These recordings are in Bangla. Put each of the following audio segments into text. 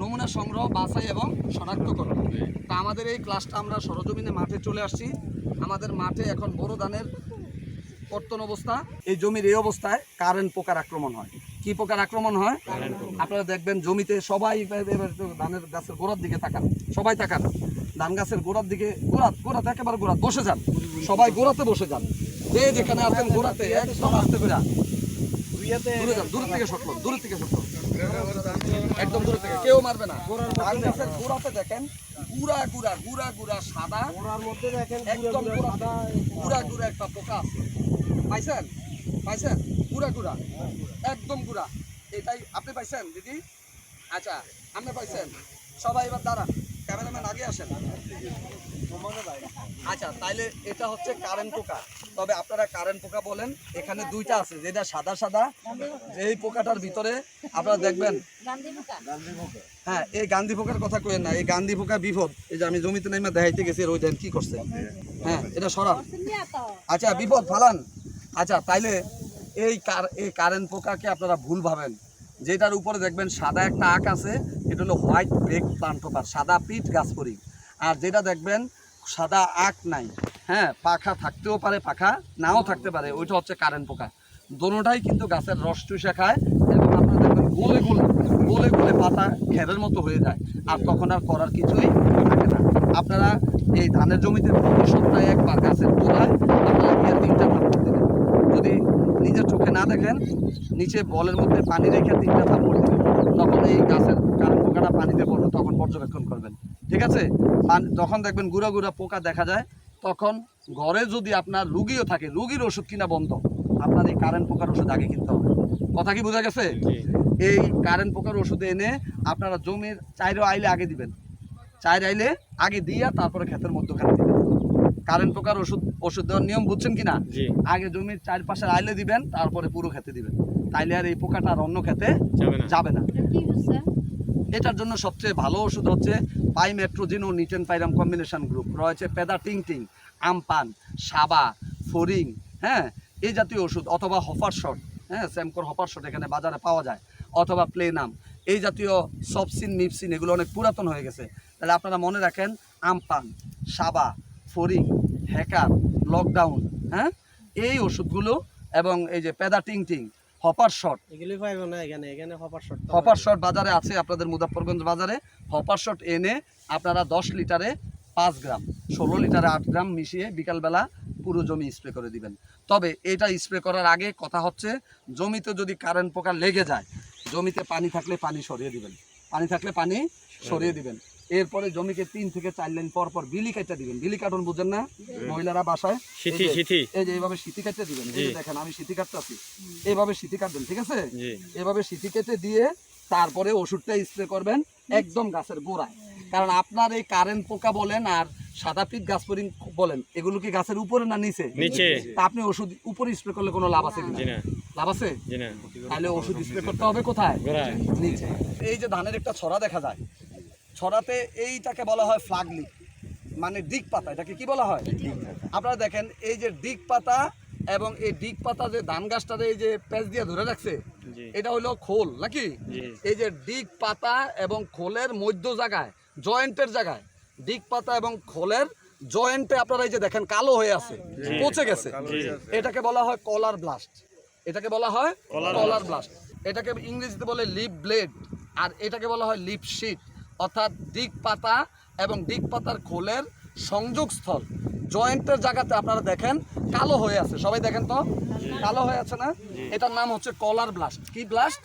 নমুনা সংগ্রহ বাছাই এবং শনাক্তকরণ। তা আমাদের এই ক্লাসটা আমরা সরজমিনে মাঠে চলে আসছি। আমাদের মাঠে এখন বড় ধানের কর্তন অবস্থা। এই জমির এই অবস্থায় কারেন্ট পোকার আক্রমণ হয়। কি পোকার আক্রমণ হয়? আপনারা দেখবেন জমিতে সবাই ধানের গাছের গোড়ার দিকে তাকান। সবাই তাকান। ধান গাছের গোড়ার দিকে গোড়াত গোড়াতে একেবারে গোড়াত বসে যান। সবাই গোড়াতে বসে যান। যে যেখানে আছেন গোড়াতে একদম আসতে করে দূরে যান দূর থেকে সটল দূর থেকে সটল একদম দূর থেকে কেউ মারবে না। গোড়াতে দেখেন গুড়া গুড়া গুড়া গুড়া সাদা। মধ্যে দেখেন একদম গোড়াতে গুড়া। গুড়া একটা পোকা আছে। পাইছেন? পাইছেন? গুড়া গুড়া। একদম গুড়া। এটাই আপনি পাইছেন দিদি? আচ্ছা আপনি পাইছেন। সবাই এবার দাঁড়ান। ক্যামেরাম্যান আগে আসেন। আচ্ছা তাইলে এটা হচ্ছে কারেন্ট পোকা। তবে আপনারা কারেন্ট পোকা বলেন এখানে দুইটা আছে যেটা সাদা সাদা এই পোকাটার ভিতরে আপনারা দেখবেন হ্যাঁ এই গান্ধী পোকার কথা কইেন না এই গান্ধী পোকা বিপদ। এই যে আমি জমিতে নাইমা দেখাইতে গেছি ওই দেন কি করছে? হ্যাঁ এটা সরান। আচ্ছা বিপদ ফালান। আচ্ছা তাইলে এই কার এই কারেন্ট পোকাকে আপনারা ভুল ভাবেন। যেটার উপরে দেখবেন সাদা একটা আঁক আছে, এটা হলো হোয়াইট ব্রেক প্লান্টোপার সাদা পিট গাছ করি আর যেটা দেখবেন, সাদা আঁক নাই। হ্যাঁ পাখা থাকতেও পারে, পাখা নাও থাকতে পারে, ওইটা হচ্ছে কারেন্ট পোকা। দোনোটাই কিন্তু গাছের রস চুষে খায় এবং আপনারা দেখবেন গোলে গোলে গোলে গোলে পাতা খেরের মতো হয়ে যায়। আর তখন আর করার কিছুই থাকে না। আপনারা এই ধানের জমিতে প্রতি সপ্তাহে একবার গাছের গোড়ায় আপনারা তিনটা থাপ্পড় দেবেন যদি নিজের চোখে না দেখেন নিচে বলের মধ্যে পানি রেখে তিনটা থাপ্পড় দেবেন। তখন এই গাছের কারণ পোকাটা পানিতে পড়বে তখন পর্যবেক্ষণ করবেন। ঠিক আছে? যখন দেখবেন গুঁড়া গুঁড়া পোকা দেখা যায় তখন ঘরে যদি আপনার রুগীও থাকে রুগীর ওষুধ কিনা বন্ধ আপনার এই কারেন্ট পোকার ওষুধ আগে কিনতে হবে। কথা কি বোঝা গেছে? এই কারেন্ট পোকার ওষুধ এনে আপনারা জমির চাইরো আইলে আগে দিবেন। চাইর আইলে আগে দিয়া তারপরে ক্ষেতের মধ্যখানে দিবেন। কারেন্ট পোকার ওষুধ ওষুধ দেওয়ার নিয়ম বুঝছেন কিনা? আগে জমির চারপাশে আইলে দিবেন তারপরে পুরো খেতে দিবেন। তাইলে আর এই পোকাটা আর অন্য খেতে যাবে না। যাবে না। এটার জন্য সবচেয়ে ভালো ওষুধ হচ্ছে পাইমেট্রোজিন ও নিটেন পাইরাম কম্বিনেশন গ্রুপ। রয়েছে পেদা টিং টিং আমপান সাবা ফরিং হ্যাঁ? এই জাতীয় ওষুধ অথবা হফার শট হ্যাঁ? স্যামকোর হফার শট এখানে বাজারে পাওয়া যায়। অথবা প্লেনাম এই জাতীয় সবসিন মিপসিন এগুলো অনেক পুরাতন হয়ে গেছে। তাহলে আপনারা মনে রাখেন আমপান সাবা ফরিং হ্যাকার লকডাউন হ্যাঁ? এই ওষুধগুলো এবং এই যে পেদা টিং টিং হপার শট। এগুলি পাইবো না এখানে এখানে হপার শট হপার শট বাজারে আছে আপনাদের মুজাফরগঞ্জ বাজারে। হপার শট এনে আপনারা দশ লিটারে পাঁচ গ্রাম ষোলো লিটারে আট গ্রাম মিশিয়ে বিকালবেলা পুরো জমি স্প্রে করে দিবেন। তবে এটা স্প্রে করার আগে কথা হচ্ছে জমিতে যদি কারেন্ট পোকা লেগে যায় জমিতে পানি থাকলে পানি সরিয়ে দিবেন। পানি থাকলে পানি সরিয়ে দিবেন। এরপরে জমিকে তিন থেকে চার লাইন পর পর বিলি কাটা দিবেন। বিলি কাটন বুঝেন না? মহিলারা বাসায় সিথি এই যে- সিথি এই যে এইভাবে সিটি কাটতে দিবেন। এই দেখেন আমি সিটি কাটতে আছি এইভাবে সিটি কাটবেন ঠিক আছে? এভাবে সিটি কেটে দিয়ে তারপরে ওষুধটা স্প্রে করবেন একদম গাছের গোড়ায়। কারণ আপনার এই কারেন্ট পোকা বলেন আর সাদা পিক গাছ পরিং বলেন এগুলো কি গাছের উপরে না নিচে? নিচে। তা আপনি ওষুধ উপরে স্প্রে করলে কোনো লাভ আছে কিনা? লাভ আছে? তাহলে ওষুধ স্প্রে করতে হবে কোথায়? নিচে। এই যে ধানের একটা ছড়া দেখা যায় ছড়াতে এইটাকে বলা হয় ফ্লাগলি মানে ডিগ পাতা এটাকে কি বলা হয়? আপনারা দেখেন এই যে ডিগ পাতা এবং এই ডিগ পাতা যে ধান গাছটাতে এই যে প্যাচ দিয়ে ধরে রাখছে এটা হলো খোল নাকি? এই যে ডিগ পাতা এবং খোলের মধ্য জায়গায় জয়েন্টের জায়গায় ডিগ পাতা এবং খোলের জয়েন্টে আপনারা এই যে দেখেন কালো হয়ে আছে পচে গেছে। এটাকে বলা হয় কলার ব্লাস্ট এটাকে বলা হয় কলার ব্লাস্ট এটাকে ইংরেজিতে বলে লিপ ব্লেড আর এটাকে বলা হয় লিপ শিট অর্থাৎ ডিগ পাতা এবং ডিগ পাতার খোলের সংযোগস্থল। জয়েন্টের জায়গাতে আপনারা দেখেন কালো হয়ে আছে। সবাই দেখেন তো? কালো হয়ে আছে না? এটার নাম হচ্ছে কলার ব্লাস্ট। কি ব্লাস্ট।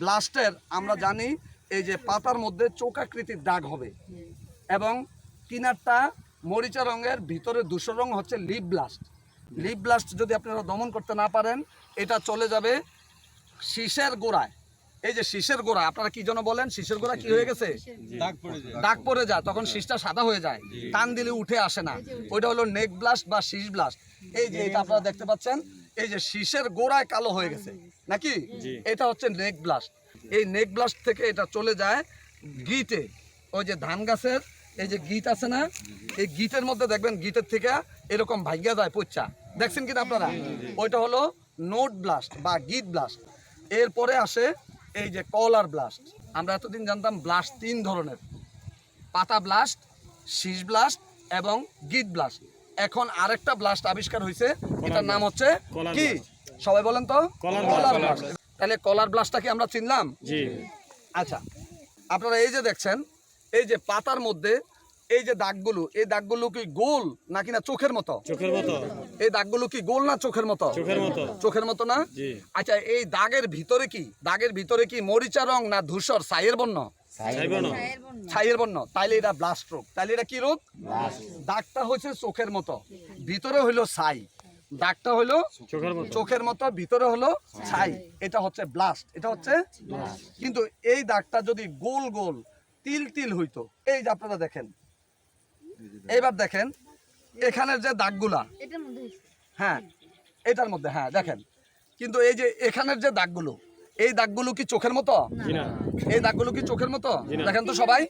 ব্লাস্টের আমরা জানি এই যে পাতার মধ্যে চোকাকৃতির দাগ হবে। এবং কিনারটা মরিচা রঙের ভিতরে ধূসর রং হচ্ছে লিপ ব্লাস্ট। লিপ ব্লাস্ট যদি আপনারা দমন করতে না পারেন এটা চলে যাবে শীষের গোড়ায়। এই যে শীষের গোড়া আপনারা কি জন্য বলেন? শীষের গোড়া কি হয়ে গেছে? দাগ পড়ে যায়। তখন শীষটা সাদা হয়ে যায়। টান দিলে উঠে আসে না। ওইটা হলো নেক ব্লাস্ট বা শীষ ব্লাস্ট এই যে এটা আপনারা দেখতে পাচ্ছেন এই যে শীষের গোড়ায় কালো হয়ে গেছে। নাকি? এটা হচ্ছে নেক ব্লাস্ট এই নেক ব্লাস্ট থেকে এটা চলে যায় গিটে। ওই যে ধান গাছের এই যে গিট আছে না এই গিটের মধ্যে দেখবেন গিটের থেকে এরকম ভাগ্যা যায় পচ্চা দেখছেন কিনা আপনারা? ওইটা হলো নোট ব্লাস্ট বা গিট ব্লাস্ট এরপরে আসে এই যে কলার ব্লাস্ট। আমরা এতদিন জানতাম ব্লাস্ট তিন ধরনের। পাতা ব্লাস্ট শীষ ব্লাস্ট এবং গিট ব্লাস্ট। এখন আরেকটা ব্লাস্ট আবিষ্কার হয়েছে এটার নাম হচ্ছে কি? সবাই বলেন তো? কলার ব্লাস্ট তাহলে কলার ব্লাস্টটা কি আমরা চিনলাম? আচ্ছা আপনারা এই যে দেখছেন এই যে পাতার মধ্যে এই যে দাগগুলো এই দাগগুলো কি গোল নাকি না চোখের মতো? চোখের মতো। এই দাগগুলো কি গোল না চোখের মতো? চোখের মতো। চোখের মতো না? আচ্ছা এই দাগের ভিতরে কি দাগের ভিতরে কি মরিচা রং না ধূসর? ছাইয়ের বর্ণ? ছাইয়ের বর্ণ। তাইলে এটা ব্লাস্ট রোগ তাইলে এটা কি রোগ? দাগটা হচ্ছে চোখের মতো। ভিতরে হইল ছাই। দাগটা হইল চোখের মতো। চোখের মতো ভিতরে হলো ছাই। এটা হচ্ছে ব্লাস্ট এটা হচ্ছে কিন্তু এই দাগটা যদি গোল গোল তিল তিল হইতো এই যে আপনারা দেখেন এইবার দেখেন এখানের যে দাগগুলা এটার মধ্যে হয়েছে। হ্যাঁ এটার মধ্যে হ্যাঁ দেখেন। কিন্তু এই যে এখানের যে দাগগুলো এই দাগগুলো কি চোখের মতো? এই দাগগুলো কি চোখের মতো? দেখেন তো সবাই।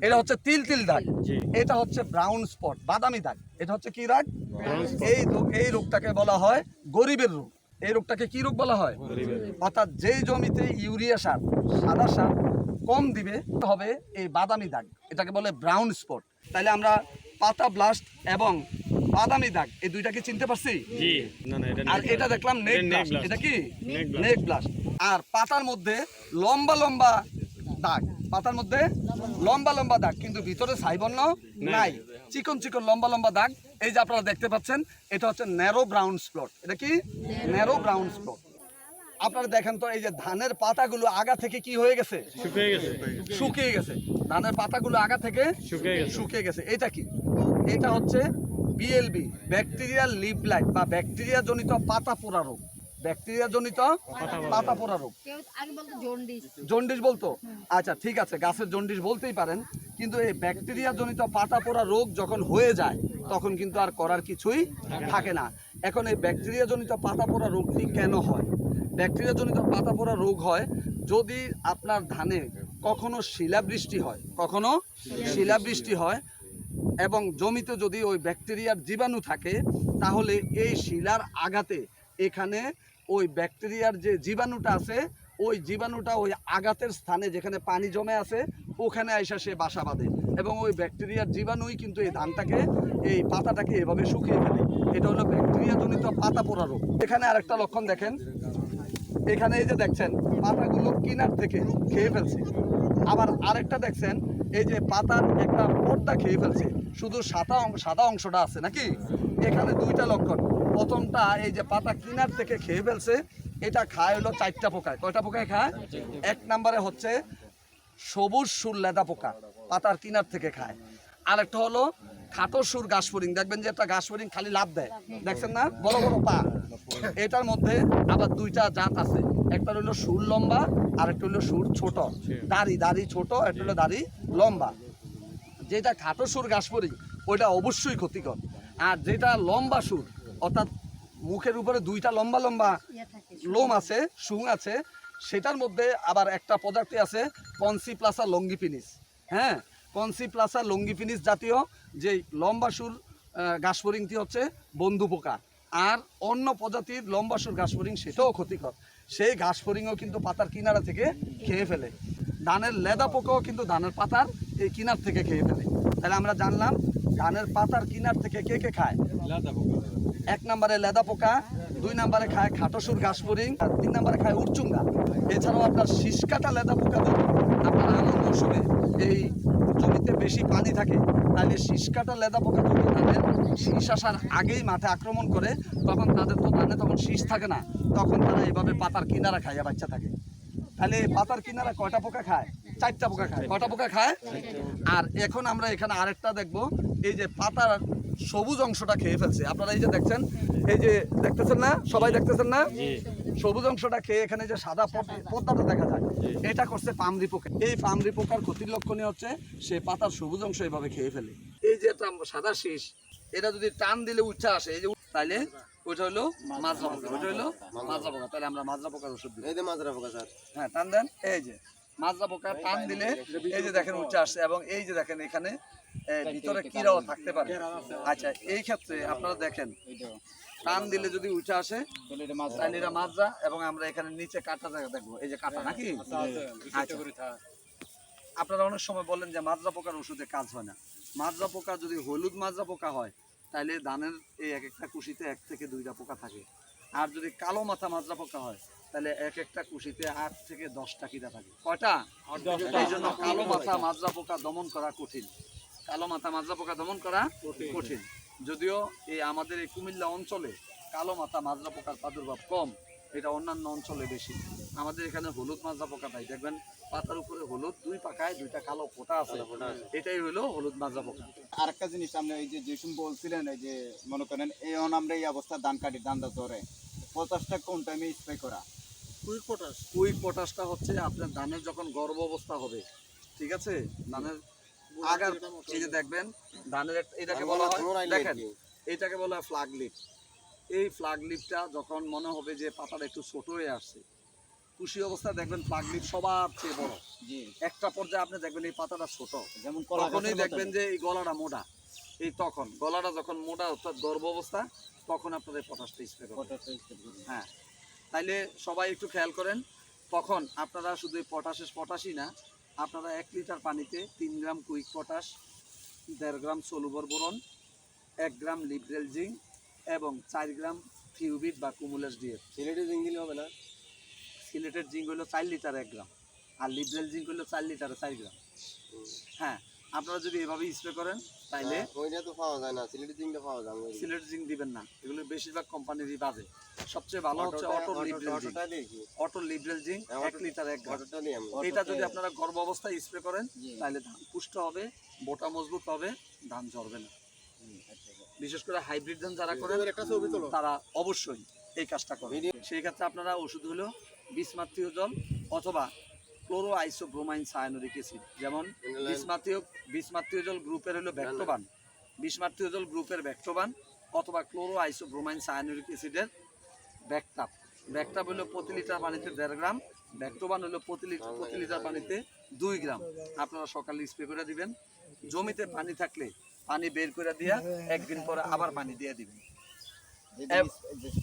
এটা হচ্ছে তিল তিল দাগ। এটা হচ্ছে ব্রাউন স্পট বাদামি দাগ। এটা হচ্ছে কি দাগ? এই রোগ- এই রোগটাকে বলা হয় গরিবের রোগ। এই রোগটাকে কি রোগ বলা হয়? অর্থাৎ যেই জমিতে ইউরিয়া সার সাদা সার কম দিবে হবে এই বাদামি দাগ। এটাকে বলে ব্রাউন স্পট তাহলে আমরা পাতা ব্লাস্ট এবং বাদামি দাগ এই দুইটাকে চিনতে পারছি? জি। না না এটা আর এটা দেখলাম নেক এটা ব্লাস্ট এটা কি? নেক ব্লাস্ট আর পাতার মধ্যে লম্বা লম্বা দাগ। পাতার মধ্যে লম্বা লম্বা দাগ কিন্তু ভিতরে ছাইবর্ণ নাই। চিকন চিকন লম্বা লম্বা দাগ। এই যে আপনারা দেখতে পাচ্ছেন এটা হচ্ছে ন্যারো ব্রাউন স্পট এটা কি? ন্যারো ব্রাউন স্পট আপনারা দেখেন তো এই যে ধানের পাতাগুলো আগা থেকে কি হয়ে গেছে? শুকিয়ে গেছে। শুকিয়ে গেছে। ধানের পাতাগুলো আগা থেকে শুকিয়ে গেছে। শুকিয়ে গেছে। এটা কি? এটা হচ্ছে বিএলবি ব্যাকটেরিয়াল লিভ লাইট বা ব্যাকটেরিয়া জনিত পাতা পোড়া রোগ। ব্যাকটেরিয়া জনিত পাতা পোড়া রোগ। কেউ আগে বলতো জন্ডিস। জন্ডিস বলতো? আচ্ছা ঠিক আছে গাছের জন্ডিস বলতেই পারেন। কিন্তু এই ব্যাকটেরিয়া জনিত পাতা পোড়া রোগ যখন হয়ে যায় তখন কিন্তু আর করার কিছুই থাকে না। এখন এই ব্যাকটেরিয়া জনিত পাতা পোড়া রোগটি কেন হয়? ব্যাকটেরিয়া জনিত পাতা পোড়া রোগ হয় যদি আপনার ধানে কখনো শিলাবৃষ্টি হয় কখনো শিলাবৃষ্টি হয় এবং জমিতে যদি ওই ব্যাকটেরিয়ার জীবাণু থাকে তাহলে এই শিলার আঘাতে এখানে ওই ব্যাকটেরিয়ার যে জীবাণুটা আছে ওই জীবাণুটা ওই আঘাতের স্থানে যেখানে পানি জমে আছে ওখানে আইসা সে বাসা বাঁধে। এবং ওই ব্যাকটেরিয়ার জীবাণুই কিন্তু এই ধানটাকে, এই পাতাটাকে এভাবে শুকিয়ে ফেলে। এটা হলো ব্যাকটেরিয়া জনিত পাতা পোড়া রোগ। এখানে আরেকটা লক্ষণ দেখেন। এখানে এই যে দেখছেন, পাতাগুলো কিনার থেকে খেয়ে ফেলছে। আবার আরেকটা দেখছেন, এই যে পাতার একটা পর্দা খেয়ে ফেলছে। শুধু সাদা সাদা অংশটা আছে নাকি? এখানে দুইটা লক্ষণ। প্রথমটা, এই যে পাতা কিনার থেকে খেয়ে ফেলছে, এটা খায় হলো চারটা পোকায়। কয়টা পোকায় খায়? এক নম্বরে হচ্ছে সবুজ সুর লেদা পোকা পাতার কিনার থেকে খায়। আরেকটা হলো খাটো সুর ঘাস ফড়িং দেখবেন যে একটা ঘাস ফড়িং খালি লাভ দেয়। দেখছেন না? বড় বড় পা। এটার মধ্যে আবার দুইটা জাত আছে। একটা হলো সুর লম্বা আর একটা হলো সুর ছোট। দাড়ি দাড়ি ছোট একটা হলো দাড়ি লম্বা। যেটা খাটো সুর ঘাস ফড়িং ওইটা অবশ্যই ক্ষতিকর। আর যেটা লম্বা সুর অর্থাৎ মুখের উপরে দুইটা লম্বা লম্বা ইয়ে লোম আছে শুং আছে সেটার মধ্যে আবার একটা প্রজাতি আছে কনসি প্লাসা লঙ্গিপিনিস। হ্যাঁ কনসি প্লাসা লঙ্গিপিনিস জাতীয় যে লম্বা সুর হচ্ছে বন্ধু পোকা আর অন্য প্রজাতির লম্বা সুর ঘাসফড়িং সেটাও ক্ষতিকর। সেই ঘাসফড়িংও কিন্তু পাতার কিনারা থেকে খেয়ে ফেলে। ধানের লেদা পোকাও কিন্তু ধানের পাতার এই কিনার থেকে খেয়ে ফেলে। তাহলে আমরা জানলাম ধানের পাতার কিনার থেকে কে কে খায়? এক নম্বরে লেদা পোকা দুই নম্বরে খায় খাটোসুর ঘাস ফড়িং আর তিন নম্বরে খায় উড়চুঙ্গা এছাড়াও আপনার শীষ কাটা লেদা পোকা আপনার আমন মৌসুমে এই জমিতে বেশি পানি থাকে, তাহলে শীষকাটা লেদা পোকা যদি তাদের শীষ আসার আগেই মাঠে আক্রমণ করে, তখন তাদের তো ধানে তখন শীষ থাকে না, তখন তারা এভাবে পাতার কিনারা খাইয়া বাচ্চা থাকে। তাহলে পাতার কিনারা কয়টা পোকা খায়? চারটা পোকা খায়। কয়টা পোকা খায়? আর এখন আমরা এখানে আরেকটা দেখব, এই যে পাতার সবুজ অংশটা খেয়ে ফেলছে। আপনারা এই যে দেখছেন এই যে দেখতেছেন না? সবাই দেখতেছেন না? সবুজ অংশটা খেয়ে এখানে যে সাদা পদ্মাটা দেখা যায়। এটা করছে পামরি পোকা এই পামরি পোকার ক্ষতির লক্ষণই হচ্ছে সে পাতার সবুজ অংশ এভাবে খেয়ে ফেলে। এই যে একটা সাদা শীষ এটা যদি টান দিলে উচ্চা আসে এই যে তাইলে ওইটা হলো মাজরা পোকা। ওইটা হলো মাজরা পোকা। তাহলে আমরা মাজরা পোকার ওষুধ দিই। এই যে মাজরা পোকা স্যার। হ্যাঁ টান দেন। এই যে মাজরা পোকা টান দিলে এই যে দেখেন উচ্চে আসছে এবং এই যে দেখেন এখানে ভিতরে কিরাও থাকতে পারে। আচ্ছা এই ক্ষেত্রে আপনারা দেখেন টান দিলে যদি উঠে আসে তাহলে এটা মাজরা এবং আমরা এখানে নিচে কাটা জায়গা দেখব। এই যে কাটা নাকি? আচ্ছা। আপনারা অনেক সময় বলেন যে মাজরা পোকার ওষুধে কাজ হয় না। মাজরা পোকা যদি হলুদ মাজরা পোকা হয় তাহলে ধানের এই এক একটা কুশিতে এক থেকে দুইটা পোকা থাকে। আর যদি কালো মাথা মাজরা পোকা হয় তাহলে এক একটা কুশিতে আট থেকে দশটা কিটা থাকে। কয়টা? এই জন্য কালো মাথা মাজরা পোকা দমন করা কঠিন। কালো মাথা মাজরা পোকা দমন করা কঠিন। যদিও এই আমাদের এই কুমিল্লা অঞ্চলে কালো মাথা মাজরা পোকার প্রাদুর্ভাব কম এটা অন্যান্য অঞ্চলে বেশি। আমাদের এখানে হলুদ মাজরা পোকা পাই দেখবেন পাতার উপরে হলুদ দুই পাকায় দুইটা কালো ফোঁটা আছে। এটাই হলো হলুদ মাজরা পোকা। আরেকটা জিনিস আপনি এই যে যেসব বলছিলেন এই যে মনে করেন এই অন আমরা এই অবস্থা ধান কাটি ধান দা ধরে। পঞ্চাশটা কোন টাইমে স্প্রে করা? কুইক পটাশটা হচ্ছে আপনার ধানের যখন গর্ভ অবস্থা হবে ঠিক আছে? ধানের আগার এই যে দেখবেন ধানের এটাকে বলা হয় দেখেন এটাকে বলা হয় ফ্লাগ লিপ এই ফ্লাগ লিপটা যখন মনে হবে যে পাতাটা একটু ছোট হয়ে আসছে খুশি দেখবেন ফ্লাগ লিপ সবার চেয়ে বড়। একটা পর্যায়ে আপনি দেখবেন এই পাতাটা ছোট। যেমন তখনই দেখবেন যে এই গলাটা মোটা। এই তখন গলাটা যখন মোটা অর্থাৎ গর্ভ অবস্থা তখন আপনাদের পটাশটা স্প্রে করবেন। হ্যাঁ। তাইলে সবাই একটু খেয়াল করেন তখন আপনারা শুধু পটাশের পটাশই না আপনারা এক লিটার পানিতে তিন গ্রাম কুইক পটাশ দেড় গ্রাম সলুবর বোরন এক গ্রাম লিব্রেল জিঙ্ক এবং চার গ্রাম থিউবিট বা কুমুলাস ডিএফ। সিলেটের জিঙ্ক দিলে হবে না? সিলেটের জিঙ্ক হলো চার লিটার এক গ্রাম আর লিব্রেল জিঙ্ক হলো চার লিটারে চার গ্রাম। হ্যাঁ আপনারা যদি এভাবে স্প্রে করেন তাইলে হ্যাঁ, ওইটা তো পাওয়া যায় না সিলেটে জিংটা পাওয়া যায় না সিলেট জিঙ্ক দিবেন না। এগুলো বেশিরভাগ কোম্পানিরই বাজে। সবচেয়ে ভালো হচ্ছে auto librel zinc. Auto librel zinc হ্যাঁ, এক লিটার এক এটা যদি আপনারা গর্ভ অবস্থায় স্প্রে করেন। তাহলে ধান পুষ্ট হবে বোটা মজবুত হবে ধান ঝরবে না। বিশেষ করে হাইব্রিড ধান যারা করেন। তারা অবশ্যই এই কাজটা করেন। সেই ক্ষেত্রে আপনারা ওষুধ হলো বিসমাত্রীয় জল অথবা ক্লোরো আইসোব্রোমাইন সায়ানোরিক অ্যাসিড যেমন বিসমাত্রীয় বিসমাত্রীয় জল গ্রুপের হলো ব্যাক্টোবান বিসমাত্রীয় জল গ্রুপের ব্যাক্টোবান অথবা ক্লোরো আইসোব্রোমাইন সায়ানোরিক অ্যাসিডের ব্যাকটাপ ব্যাকটাপ হলো প্রতি লিটার পানিতে দেড় গ্রাম ব্যাক্টোবান হলো প্রতি লিটার প্রতি লিটার পানিতে দুই গ্রাম। আপনারা সকালে স্প্রে করে দিবেন। জমিতে পানি থাকলে পানি বের করে দিয়া একদিন পরে আবার পানি দিয়ে দিবেন যেদিন এব- স্প্রে- যে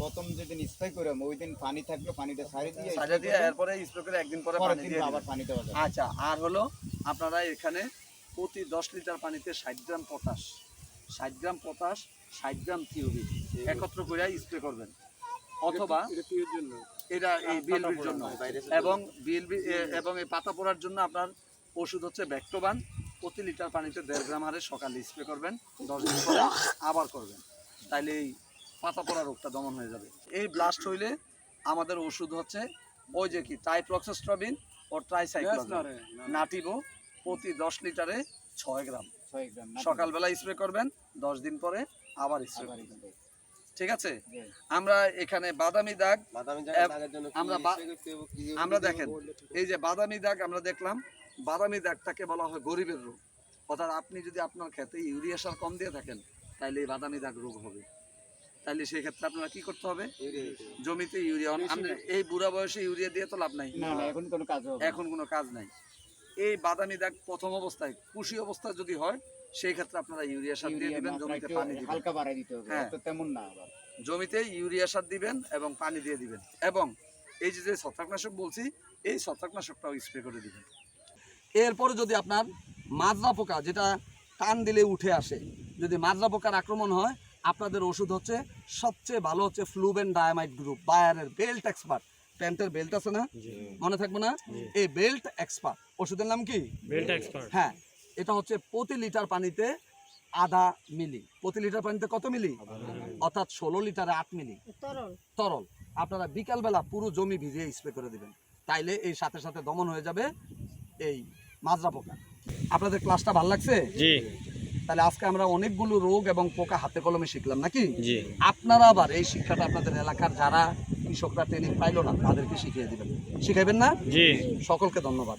প্রথম যেদিন স্প্রে করলাম ওই দিন পানি থাকলে পানিটা সারি দিয়ে সাজা দিয়ে এরপরে স্প্রে করে একদিন পরে পানি দিয়ে আবার পানি দেওয়া আচ্ছা আর হলো আপনারা এখানে প্রতি দশ লিটার পানিতে ষাট গ্রাম পটাশ ষাট গ্রাম পটাশ ষাট গ্রাম থিওবি একত্র করে স্প্রে করবেন। অথবা এটা এই বিএলবির জন্য। এবং বিএলবি এবং এই পাতা পড়ার জন্য আপনার ওষুধ হচ্ছে ব্যাক্টোবান প্রতি লিটার পানিতে দেড় গ্রাম হারে সকালে স্প্রে করবেন দশ দিন পরে আবার করবেন। তাইলে এই পাতা পড়া রোগটা দমন হয়ে যাবে। এই ব্লাস্ট হইলে আমাদের ওষুধ হচ্ছে ওই যে কি ট্রাইপ্রক্সস্ট্রবিন ও ট্রাইসাইক্লোভিন নাটিভো প্রতি দশ লিটারে ছয় গ্রাম। সকালবেলা স্প্রে করবেন দশ দিন পরে আবার স্প্রে করবেন। ঠিক আছে? আমরা এখানে বাদামি দাগ আমরা আমরা দেখেন এই যে বাদামি দাগ আমরা দেখলাম বাদামি দাগটাকে বলা হয় গরিবের রোগ। অর্থাৎ আপনি যদি আপনার খেতে ইউরিয়া সার কম দিয়ে থাকেন তাহলে এই বাদামি দাগ রোগ হবে। তাহলে সেই ক্ষেত্রে আপনারা কি করতে হবে। জমিতে ইউরিয়া আমরা এই বুড়া বয়সে ইউরিয়া দিয়ে তো লাভ নাই। এখন কোনো কাজ এখন কোনো কাজ নাই। এই বাদামি দাগ প্রথম অবস্থায় কুশি অবস্থায় যদি হয় সেই ক্ষেত্রে আপনারা ইউরিয়া সার দিয়ে দিবেন জমিতে পানি দিবেন। হালকা বাড়াই দিতে হবে। হ্যাঁ। তেমন না আবার। জমিতে ইউরিয়া সার দিবেন এবং পানি দিয়ে দিবেন। এবং এই যে যে ছত্রাকনাশক বলছি এই ছত্রাকনাশকটাও স্প্রে করে দিবেন। এরপরে যদি আপনার মাজরা পোকা যেটা টান দিলে উঠে আসে যদি মাজরা পোকার আক্রমণ হয় আপনাদের ওষুধ হচ্ছে সবচেয়ে ভালো হচ্ছে ফ্লুবেন ডায়ামাইট গ্রুপ বায়ারের বেল্ট এক্সপার্ট। প্যান্টের বেল্ট আছে না? মনে থাকবে না? এই বেল্ট এক্সপার্ট। ওষুধের নাম কি? Belt expert. হ্যাঁ এটা হচ্ছে প্রতি লিটার পানিতে আধা মিলি। প্রতি লিটার পানিতে কত মিলি? অর্থাৎ ষোলো লিটারে আট মিলি। তরল। তরল। আপনারা বিকালবেলা পুরো জমি ভিজিয়ে স্প্রে করে দিবেন। তাইলে এই সাথে সাথে দমন হয়ে যাবে এই মাজরা পোকা। আপনাদের ক্লাসটা ভালো লাগছে? জি। তাহলে আজকে আমরা অনেকগুলো রোগ এবং পোকা হাতে কলমে শিখলাম নাকি? আপনারা আবার এই শিক্ষাটা আপনাদের এলাকার যারা কৃষকরা ট্রেনিং পাইলো না তাদেরকে শিখিয়ে দিবেন। শিখাবেন না? সকলকে ধন্যবাদ।